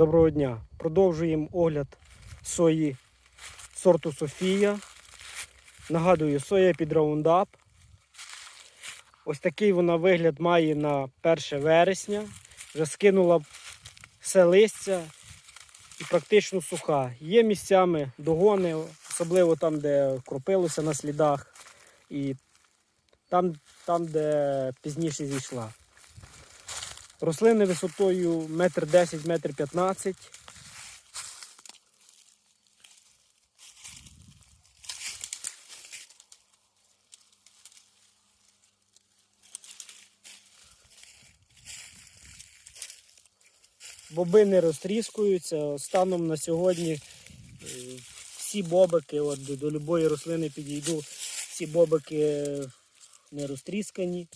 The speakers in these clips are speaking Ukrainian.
Доброго дня. Продовжуємо огляд сої сорту Софія. Нагадую, соя під раундап. Ось такий вона вигляд має на 1 вересня. Вже скинула все листя і практично суха. Є місцями догони, особливо там, де кропилося на слідах, і там, там де пізніше зійшла. Рослини висотою 1,10 метр 15 Боби не розтріскуються. Станом на сьогодні е, всі бобики, от до, любої рослини підійду, всі бобики не розтріскані.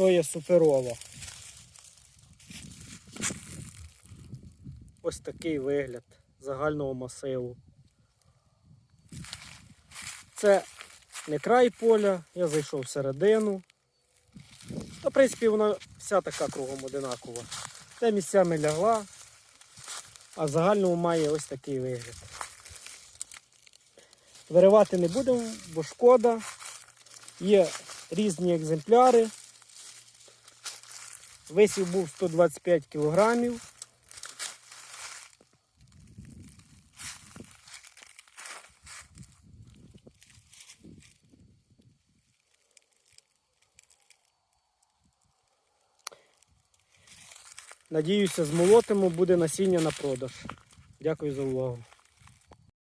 Соя суперова. Ось такий вигляд загального масиву. Це не край поля, я зайшов всередину. Та, в принципі, вона вся така кругом одинакова. Це місцями лягла, а в загальному має ось такий вигляд. Виривати не будемо, бо шкода. Є різні екземпляри. Висів був 125 кілограмів. Надіюся, змолотимо, буде насіння на продаж. Дякую за увагу.